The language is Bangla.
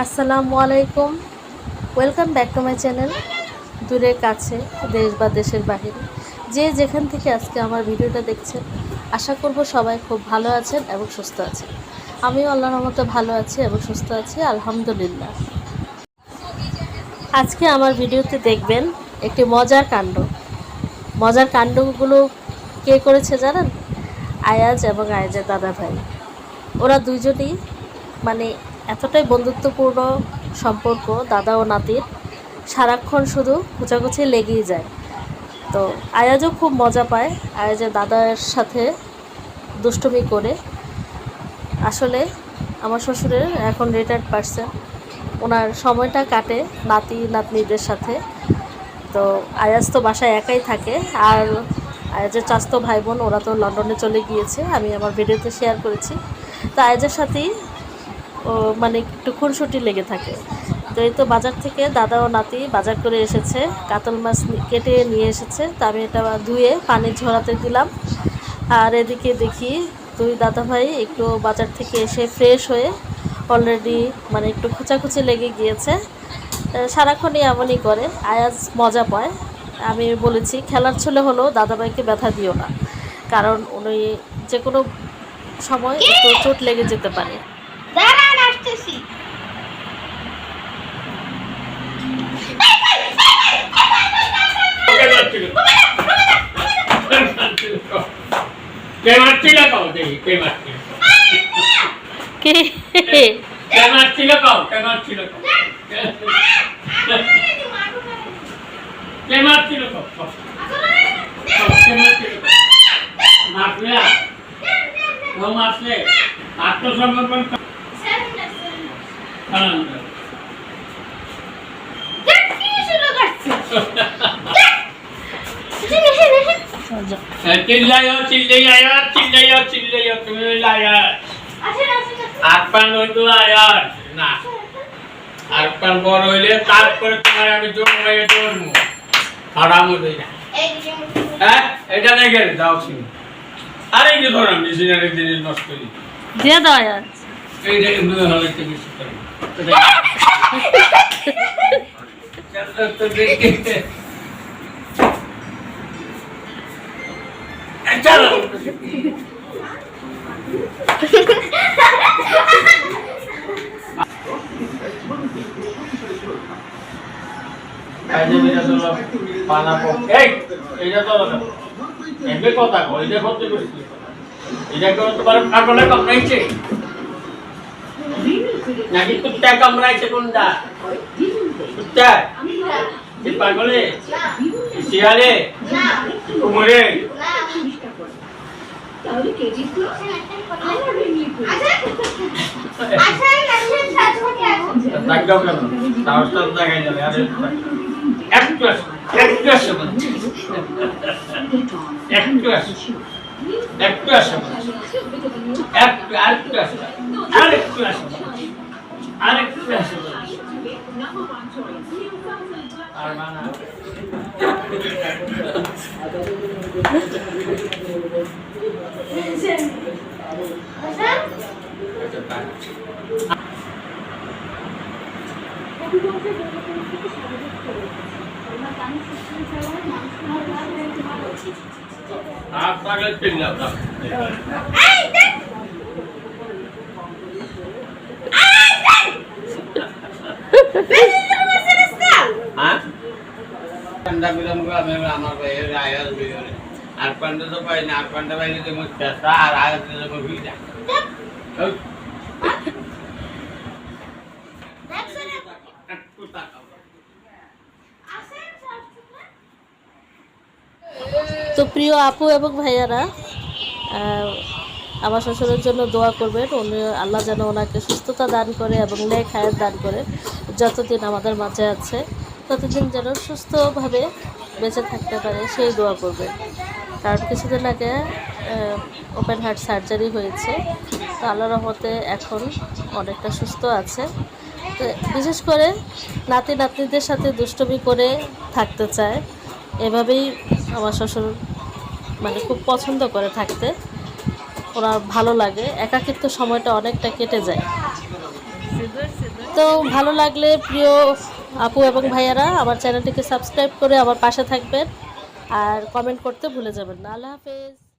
আসসালামু আলাইকুম। Welcome back to my channel দূরের কাছে, দেশ বা দেশের বাহিরে। যে যেখান থেকে আজকে আমার ভিডিওটা দেখছেন, আশা করব সবাই খুব ভালো আছেন এবং সুস্থ আছেন। আমিও আল্লাহর মতো ভালো আছি এবং সুস্থ আছি, আলহামদুলিল্লাহ। আজকে আমার ভিডিওতে দেখবেন একটি মজার কাণ্ড। মজার কাণ্ডগুলো কে করেছে জানেন? আয়াজ এবং আয়াজের দাদা ভাই ওরা দুইজনই মানে এতটাই বন্ধুত্বপূর্ণ সম্পর্ক, দাদা ও নাতির। সারাক্ষণ শুধু কুচাকুচি লেগেই যায়। তো আয়াজও খুব মজা পায়। আয়াজের দাদার সাথে দুষ্টুমি করে। আসলে আমার শ্বশুরের এখন রিটায়ার্ড পারসন ওনার সময়টা কাটে নাতি, নাতনিদের সাথে। তো আয়াজ তো বাসায় একাই থাকে। আর আয়াজের চাস্তো ভাই বোন, ওরা তো লন্ডনে চলে গিয়েছে। আমি আমার ভিডিওতে শেয়ার করেছি। তো আয়াজের সাথেই মানে একটু খুনসুটি লেগে থাকে। তো এই তো বাজার থেকে দাদা ও নাতি বাজার করে এসেছে, কাতল মাছ কেটে নিয়ে এসেছে। তো আমি এটা ধুয়ে পানি ঝরাতে দিলাম। আর এদিকে দেখি দুই দাদা ভাই একটু বাজার থেকে এসে ফ্রেশ হয়ে অলরেডি মানে একটু খুচাখুচি লেগে গিয়েছে। সারাক্ষণই এমনই করে, আয়াজ মজা পায়। আমি বলেছি, খেলার ছেলে হলেও দাদাভাইকে ব্যথা দিও না। কারণ উনি যে কোনো সময় একটু চোট লেগে যেতে পারে। আসতেছি কে মারছিল কও দেখি কে মারছিল কে কে মারছিল কও কে মারছিল কও কে মারছিল কও কও, কে মারছিল মারলে ও মারলে আত্মসমর্পণ চিল্লাইও চিল্লাইও চিল্লাইও চিল্লাইও তুমি লায়ার আর পান হইতো লায়ার না। আর পান বড় হইলে তারপরে তোমার আমি জোর হয়ে হারাম হ্যাঁ এটা দেখে ছিল আরে এই যে ধরাম মেশিনারি জিনিস নষ্ট করি দিয়ে দাও এইটা বেশি করি তো দেখে তো কথা কই এটা করতে তোমার কাকলে কামড়াইছে নাকি কুত্তা কামড়াইছে কোনটা? কুত্তা পাগলে? শিয়ালে? কুমরে? দাগাও কেন দেখাই যাবে আরে একটু আসো একটু আসো। একটু আসো একটু আসো বলছি। একটু আসো আসো বলছি। আর মানা এটা তাই। হাত লাগলে চিল্লাও দাও। হ্যাঁ? ঠান্ডা বিরাম করে আমি আমার ভাইয়ের আয়াত বিরিয়ানি। আর পান্ডা তো পাই না আর পান্ডা পাইলে তো মুখটা আর আয়াত দিলে তো ভিড়া। ওই, একটু তাকাও। তো প্রিয় আপু এবং ভাইয়ারা আহ, আমার শ্বশুরের জন্য দোয়া করবেন। উনি আল্লাহ যেন ওনাকে সুস্থতা দান করে এবং লেখ দান করে যতদিন আমাদের মাঝে আছে, ততদিন যেন সুস্থভাবে বেঁচে থাকতে পারে, সেই দোয়া করবেন। কারণ কিছুদিন আগে ওপেন হার্ট সার্জারি হয়েছে। তো আল্লাহ রহমতে এখন অনেকটা সুস্থ আছে। তো বিশেষ করে নাতি নাতনিদের সাথে দুষ্টমি করে থাকতে চায়। এভাবেই আমার শ্বশুর মানে খুব পছন্দ করে থাকতে। ওনার ভালো লাগে। একাকিত্ব সময়টা অনেকটা কেটে যায়। তো ভালো লাগলে প্রিয় আপু এবং ভাইয়ারা, আমার চ্যানেলটিকে সাবস্ক্রাইব করে আমার পাশে থাকবেন। আর কমেন্ট করতে ভুলে যাবেন না। আল্লাহ হাফেজ।